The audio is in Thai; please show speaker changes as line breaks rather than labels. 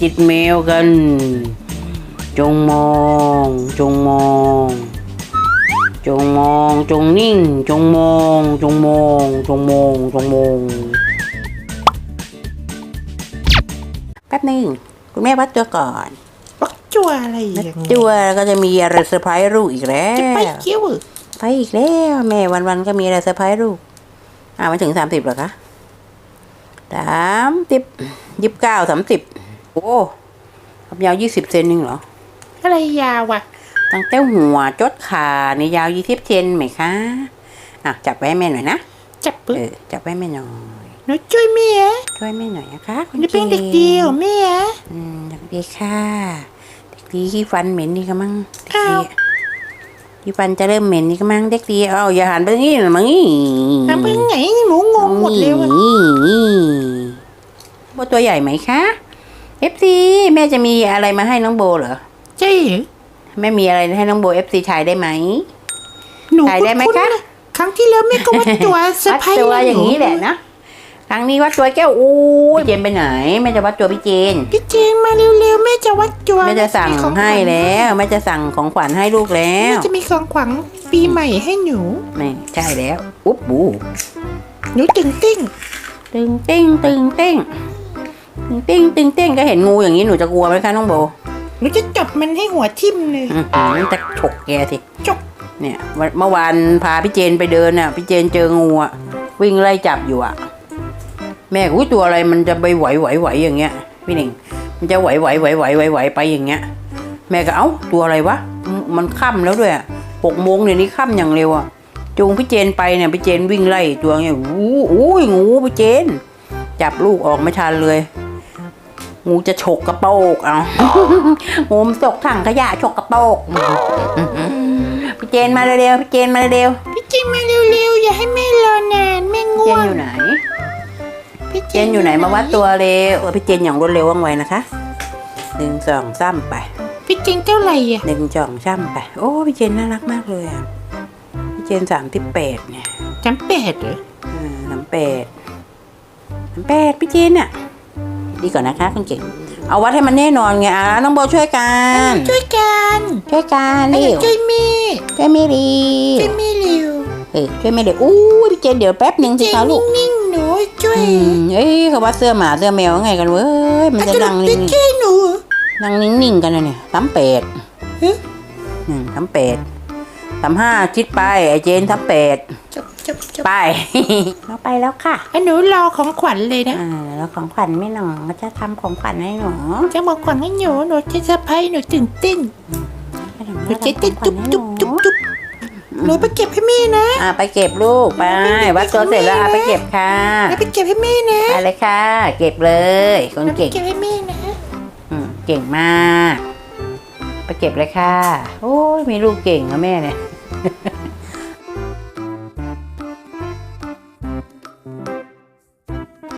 จิตแมวกัน จงมอง จงมอง จงมอง จงนิ่ง จงมอง จงมอง จงมอง จงมอง แป๊บหนึงคุณแม่วัดตัวก่อน
ปักจัวอะไรอย่าง
วัด
เงี้ย
ตัวก็จะมีอะไรเซอร์ไพรส์ลูกอีกแล้ว
จะไปเกี้ยวเหรอ
ไปอีกแล้วแม่วันๆก็มีอะไรเซอร์ไพรส์ลูกอ่ามาถึงสามสิบเหรอคะสามสิบยี่สิบเก้าสามสิบ โอ้ความยาวยี่สิบเซนนึงเหรอ
อะไรยาวอะ
ตั้งแต่หัวจดขาในยาวยี่สิบเซนไหมคะอะจับไว้ให้แม่หน่อยนะ
จับปึ๊บ
เออจับไว้ให้แม่หน่อย
หนูช่วยแม่
ช่วยแม่หน่อยนะคะคุณ
หนูเป็นเด็ก
ก่ง
ดีเหรอแม่
อืมเด็กดีค่ะเด็กดีขี้ฟันเหม็นนี่ก็มั้งเด็กดี
อ้าว
ขี้ฟันจะเริ่มเหม็นนี่ก็มั้งเด็กดีเอาอย่าหันไปงี้หน่อยมั้งนี่
ทำเป็นไงหนูงงหมดเลยว่ะ
โบตัวใหญ่ไหมคะ FC แม่จะมีอะไรมาให้น้องโบเหรอ
ใช่เหรอ
แม่มีอะไรให้น้องโบ FC ถ่ายได้ไหม
หนู
ถ่ายได้ไหม
คุ้น
คะ
ๆนครั้งที่แล้วแม่ก็วัดตัวเซอ
วั
ร์
ด
ไพรส์
ตัว
ห
อย่างนี้แหละนะครั้งนี้วัดตัวแก้วอู้ยเจนไปไหนแม่จะวัดตัวพี่เจน
พี่เจนมาเร็วๆแม่จะวัดตัว
แม่จะสั่ง
มีของข
ให้
ญ
แล้วแม่จะสั่งของขวัญให้ลูกแล้
แม่
ว
จะมีของขวัญปีใหม่ให้หนู
นี่ใช่แล้วอุ๊บบู
หนูตึงติ้ง
ตึงติ้งตึงติ้ง ตึงติ้งตึงติ้งก็เห็นงูอย่างนี้หนูจะกลัวไหมคะน้องโบ
หนูจะจับมันให้หัวทิ่มเลย
อื้อหือมันจะฉกแกสิ
จก
เนี่ยวันเมื่อวานพาพี่เจนไปเดินน่ะพี่เจนเจองูอะวิ่งไล่จับอยู่อะ แม่ก็อุ้ยตัวอะไรมันจะไปไหวไหวไหวอย่างเงี้ยพี่หนิงมันจะไหวไหวไหวไหวไหวไหวไปอย่างเงี้ย แม่ก็เอ้าตัวอะไรวะมมันค่ำแล้วด้วยอะหกโมงเดี๋ยวนี้ค่ำอย่างเร็วอะจูงพี่เจนไปเนี่ยพี่เจนวิ่งไล่ตัวเงี้ยอู้อู้ยงูพี่เจน จับลูกออกไม่ทันเลย งูจะฉกกระโปกเอางูมันตกถังขยะฉกกระโปกพี่เจนมาเร็วๆพี่เจนมาเร็ว
พี่เจนมาเร็วๆอย่าให้แม่รอนานแม่
ๆเจ
ง่วนง
อยู่ไหน
พี่
เจนอยู่ไหนมาวัดตัวเร็วเออพี่เจนอย่างรวดเร็วว่องไวนะคะหนึ่งสองสามไป
พี่เจนเท่าไหร่อะ
หนึ่งสองสามไปโอ้พี่เจนน่ารักมากเลยอะพี่เจนสามสิบแปดเนี่ย
จำแปดเหรอ
อ่าสามแปดสามแปดพี่เจนอะ ดีก่อนนะคะคุณเก่งเอาวัดให้มันแน่นอนไงอะน้องโบช่วยกัน
ช่วยกัน
ช่วยกัน
ไอ้
เร็ว
ช่วยแม่
ช่วยไม่รี
ช่วยแม่เร็ว
เออช่วยไม่เร็วอู้พี่เจนเดี๋ยวแป๊บหนึ่ง
เจ
สิ
น
คะลูก
นิ่งๆหนูช่วย
อืมเอ้ยเขาว่าเสื้อหมาเสื้อแมวไงกันเว้ยมันจะนั่ง
จะ
นิ่ง
ช่วยหนูเหรอ
ๆนั่งนิ่งๆกันนะเนี่ยสามเป็ด
ฮะ
อืมสามเป็ดสามห้าชิดไปไอ้เจนสามเป็ด
จับจับจับ
ไปเราไปแล้วค่ะ
อันหนูรอของขวัญเลยนะ
อ่าแล้วของขวัญไม่หนอก็จะทำของขวัญให้หนู
จะบอกขวัญให้หนูหนูจะเซอร์ไพรส์หนูตื่นเต้นหนูจะเต้นตุ๊บตุ๊บตุ๊บตุ๊บหนูไปเก็บให้แม่นะ
อ่าไปเก็บลูกไปวัดตัวเสร็จแล้วอะไปเก็บค่ะ
หนูไปเก็บให้แม่นะ
ไปเลยค่ะ เก็บเลยคน
หนูไป
เก่ง
เก็บให้แม่นะ
อืมเก่งมาก ไปเก็บเลยค่ะ โอ้ยมีลูกเก่งนะแม่เนี่ย